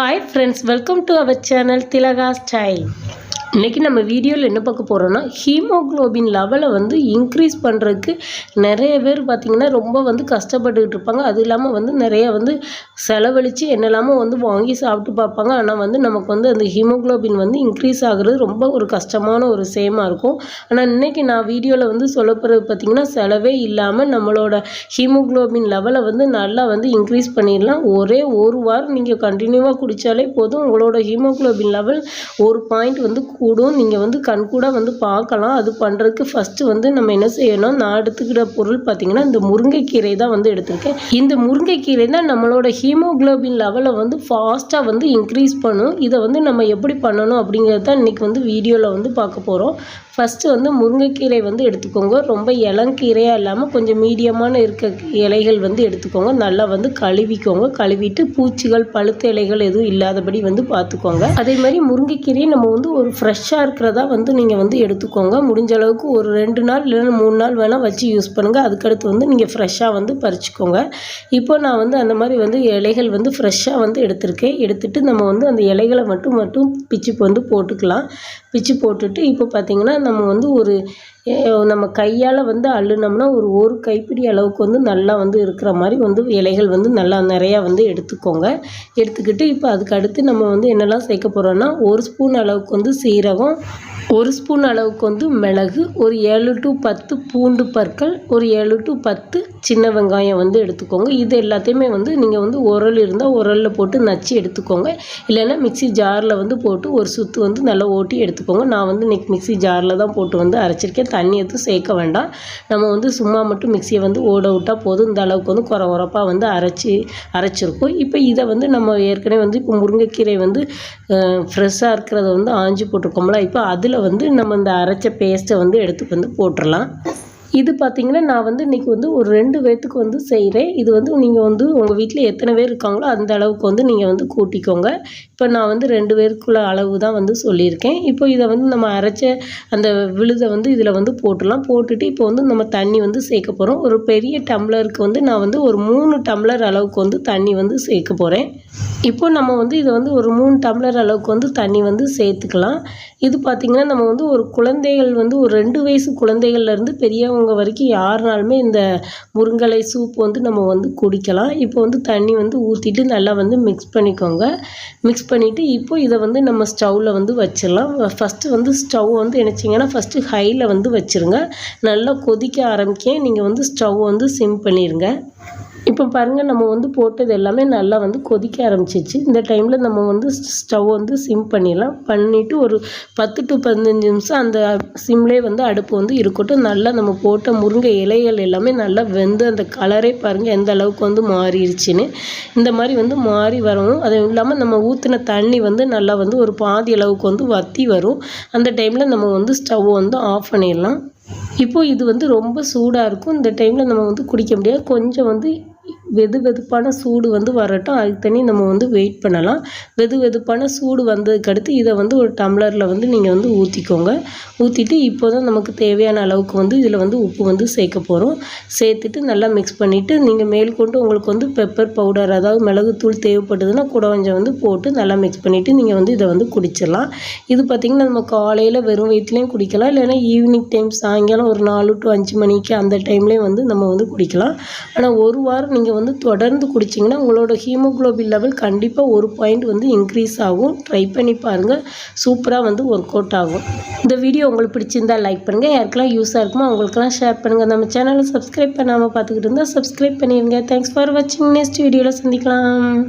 Hi friends, welcome to our channel Tilaga Style. இன்றைக்கி நம்ம வீடியோவில் என்ன பார்க்க போகிறோன்னா ஹீமோக்ளோபின் லெவலை வந்து இன்க்ரீஸ் பண்ணுறதுக்கு நிறைய பேர் பார்த்திங்கன்னா ரொம்ப வந்து கஷ்டப்பட்டுக்கிட்டு இருப்பாங்க. அது இல்லாமல் வந்து நிறைய வந்து செலவழித்து என்னெல்லாமோ வந்து வாங்கி சாப்பிட்டு பார்ப்பாங்க. ஆனால் வந்து நமக்கு வந்து அந்த ஹீமோக்ளோபின் வந்து இன்க்ரீஸ் ஆகுறது ரொம்ப ஒரு கஷ்டமான ஒரு சேமாக இருக்கும். ஆனால் இன்றைக்கி நான் வீடியோவில் வந்து சொல்ல போகிறது பார்த்திங்கன்னா செலவே இல்லாமல் நம்மளோட ஹீமோக்ளோபின் லெவலை வந்து நல்லா வந்து இன்க்ரீஸ் பண்ணிடலாம். ஒரே ஒரு வாரம் நீங்கள் கண்டினியூவாக குடித்தாலே போதும். உங்களோட ஹீமோக்ளோபின் லெவல் ஒரு பாயிண்ட் வந்து கூடும். நீங்கள் வந்து கண்கூடாக வந்து பார்க்கலாம். அது பண்ணுறதுக்கு ஃபஸ்ட்டு வந்து நம்ம என்ன செய்யணும்? நான் எடுத்துக்கிற பொருள் பார்த்திங்கன்னா இந்த முருங்கைக்கீரை தான் வந்து எடுத்திருக்கேன். இந்த முருங்கைக்கீரை தான் நம்மளோட ஹீமோக்ளோபின் லெவலை வந்து ஃபாஸ்ட்டாக வந்து இன்க்ரீஸ் பண்ணும். இதை வந்து நம்ம எப்படி பண்ணணும் அப்படிங்கிறது தான் இன்றைக்கி வந்து வீடியோவில் வந்து பார்க்க போகிறோம் ஃபஸ்ட்டு வந்து முருங்கைக்கீரை வந்து எடுத்துக்கோங்க. ரொம்ப இளங்கீரையாக இல்லாமல் கொஞ்சம் மீடியமான இருக்க இலைகள் வந்து எடுத்துக்கோங்க. நல்லா வந்து கழுவிக்கோங்க. கழுவிட்டு பூச்சிகள் பழுத்த இலைகள் எதுவும் இல்லாதபடி வந்து பார்த்துக்கோங்க. அதே மாதிரி முருங்கைக்கீரையை நம்ம வந்து ஒரு ஃப்ரெஷ்ஷாக இருக்கிறதா வந்து நீங்கள் வந்து எடுத்துக்கோங்க. முடிஞ்ச அளவுக்கு ஒரு ரெண்டு நாள் இல்லைன்னா மூணு நாள் வேணால் வச்சு யூஸ் பண்ணுங்கள் அதுக்கடுத்து வந்து நீங்கள் ஃப்ரெஷ்ஷாக வந்து பறிச்சுக்கோங்க. இப்போ நான் வந்து அந்த மாதிரி வந்து இலைகள் வந்து ஃப்ரெஷ்ஷாக வந்து எடுத்திருக்கேன். எடுத்துகிட்டு நம்ம வந்து அந்த இலைகளை மட்டும் மட்டும் பிச்சு வந்து போட்டுக்கலாம். பிச்சு போட்டுட்டு இப்போ பார்த்திங்கன்னா நம்ம வந்து ஒரு நம்ம கையால் வந்து அள்ளுனோம்னா ஒரு ஒரு கைப்பிடி அளவுக்கு வந்து நல்லா வந்து இருக்கிற மாதிரி வந்து இலைகள் வந்து நல்லா நிறையா வந்து எடுத்துக்கோங்க. எடுத்துக்கிட்டு இப்போ அதுக்கு அடுத்து நம்ம வந்து என்னெல்லாம் சேர்க்க போகிறோன்னா ஒரு ஸ்பூன் அளவுக்கு வந்து சீரகம் ஒரு ஸ்பூன் அளவுக்கு வந்து மிளகு ஒரு ஏழு டு பத்து பூண்டு பற்கள் ஒரு ஏழு டு பத்து சின்ன வெங்காயம் வந்து எடுத்துக்கோங்க. இது எல்லாத்தையுமே வந்து நீங்கள் வந்து உரல் இருந்தால் உரலில் போட்டு நச்சு எடுத்துக்கோங்க. இல்லைன்னா மிக்சி ஜாரில் வந்து போட்டு ஒரு சுற்று வந்து நல்லா ஓட்டி எடுத்துக்கோங்க. நான் வந்து இன்றைக்கி மிக்சி ஜாரில் தான் போட்டு வந்து அரைச்சிருக்கேன். தண்ணி எதுவும் சேர்க்க வேண்டாம். நம்ம வந்து சும்மா மட்டும் மிக்சியை வந்து ஓட விட்டால் போதும். இந்த அளவுக்கு வந்து குறை உரப்பாக வந்து அரைச்சி அரைச்சிருக்கோம். இப்போ இதை வந்து நம்ம ஏற்கனவே வந்து இப்போ முருங்கைக்கீரை வந்து ஃப்ரெஷ்ஷாக இருக்கிறத வந்து ஆஞ்சி போட்டிருக்கோம்ல இப்போ அதில் வந்து நம்ம இந்த அரைச்ச பேஸ்ட்டை வந்து எடுத்து வந்து போட்டுடலாம் இது பார்த்திங்கன்னா நான் வந்து இன்றைக்கி வந்து ஒரு ரெண்டு பேர்த்துக்கு வந்து செய்கிறேன் இது வந்து நீங்கள் வந்து உங்கள் வீட்டில் எத்தனை பேர் இருக்காங்களோ அந்த அளவுக்கு வந்து நீங்கள் வந்து கூட்டிக்கோங்க. இப்போ நான் வந்து ரெண்டு பேருக்குள்ள அளவு தான் வந்து சொல்லியிருக்கேன். இப்போ இதை வந்து நம்ம அரைச்ச அந்த விழுதை வந்து இதில் வந்து போட்டுடலாம். போட்டுட்டு இப்போ வந்து நம்ம தண்ணி வந்து சேர்க்க போகிறோம் ஒரு பெரிய டம்ளருக்கு வந்து நான் வந்து ஒரு மூணு டம்ளர் அளவுக்கு வந்து தண்ணி வந்து சேர்க்க போகிறேன் இப்போ நம்ம வந்து இதை வந்து ஒரு மூணு டம்ளர் அளவுக்கு வந்து தண்ணி வந்து சேர்த்துக்கலாம். இது பார்த்திங்கன்னா நம்ம வந்து ஒரு குழந்தைகள் வந்து ஒரு ரெண்டு வயசு குழந்தைகள்லேருந்து பெரியவங்க வரைக்கும் யாருனாலுமே இந்த முருங்கலை சூப் வந்து நம்ம வந்து குடிக்கலாம். இப்போ வந்து தண்ணி வந்து ஊற்றிட்டு நல்லா வந்து மிக்ஸ் பண்ணிக்கோங்க. மிக்ஸ் பண்ணிவிட்டு இப்போ இதை வந்து நம்ம ஸ்டவ்வில் வந்து வச்சிடலாம். ஃபஸ்ட்டு வந்து ஸ்டவ் வந்து நினச்சிங்கன்னா ஃபஸ்ட்டு ஹையில் வந்து வச்சுருங்க. நல்லா கொதிக்க ஆரம்பிக்க நீங்கள் வந்து ஸ்டவ் வந்து சிம் பண்ணிடுங்க இப்போ பாருங்கள் நம்ம வந்து போட்டது எல்லாமே நல்லா வந்து கொதிக்க ஆரம்பிச்சிச்சு. இந்த டைமில் நம்ம வந்து ஸ்டவ் வந்து சிம் பண்ணிடலாம். பண்ணிவிட்டு ஒரு பத்து டு பதினஞ்சு நிமிஷம் அந்த சிம்லேயே வந்து அடுப்பு வந்து இருக்கட்டும். நல்லா நம்ம போட்ட முருங்கை இலைகள் எல்லாமே நல்லா வெந்து அந்த கலரே பாருங்கள் எந்த அளவுக்கு வந்து மாறிடுச்சின்னு. இந்த மாதிரி வந்து மாறி வரணும் அதுவும் இல்லாமல் நம்ம ஊற்றின தண்ணி வந்து நல்லா வந்து ஒரு பாதி அளவுக்கு வந்து வற்றி வரும். அந்த டைமில் நம்ம வந்து ஸ்டவ் வந்து ஆஃப் பண்ணிடலாம். இப்போது இது வந்து ரொம்ப சூடாக இருக்கும். இந்த டைமில் நம்ம வந்து குடிக்க முடியாது. கொஞ்சம் வந்து வெது வெதுப்பான சூடு வந்து வரட்டும். அதுக்கு தனி நம்ம வந்து வெயிட் பண்ணலாம். வெது வெதுப்பான சூடு வந்ததுக்கு அடுத்து இதை வந்து ஒரு டம்ளரில் வந்து நீங்கள் வந்து ஊற்றிக்கோங்க ஊற்றிட்டு இப்போ தான் நமக்கு தேவையான அளவுக்கு வந்து இதில் வந்து உப்பு வந்து சேர்க்க போகிறோம் சேர்த்துட்டு நல்லா மிக்ஸ் பண்ணிவிட்டு நீங்கள் மேல்கொண்டு உங்களுக்கு வந்து பெப்பர் பவுடர் அதாவது மிளகுத்தூள் தேவைப்படுதுன்னா கூட கொஞ்சம் வந்து போட்டு நல்லா மிக்ஸ் பண்ணிவிட்டு நீங்கள் வந்து இதை வந்து குடிச்சிடலாம். இது பார்த்திங்கன்னா நம்ம காலையில் வெறும் வயிற்றுலேயும் குடிக்கலாம். இல்லைன்னா ஈவினிங் டைம் சாயங்காலம் ஒரு நாலு டு அஞ்சு மணிக்கு அந்த டைம்லேயும் வந்து நம்ம வந்து குடிக்கலாம். ஆனால் ஒரு வாரம் நீங்கள் வந்து தொடர்ந்து குடிச்சிங்கன்னா உங்களோட ஹீமோக்ளோபின் லெவல் கண்டிப்பாக ஒரு பாயிண்ட் வந்து இன்க்ரீஸ் ஆகும். ட்ரை பண்ணி பாருங்கள் சூப்பராக வந்து ஒர்க் அவுட் ஆகும். இந்த வீடியோ உங்களுக்கு பிடிச்சிருந்தா லைக் பண்ணுங்கள் யாருக்கெல்லாம் யூஸாக இருக்குமோ அவங்களுக்கெல்லாம் ஷேர் பண்ணுங்கள் நம்ம சேனலை சப்ஸ்கிரைப் பண்ணாமல் பார்த்துக்கிட்டு இருந்தால் சப்ஸ்கிரைப் பண்ணிடுங்க தேங்க்ஸ் ஃபார் வாட்சிங் நெக்ஸ்ட் வீடியோவில் சந்திக்கலாம்.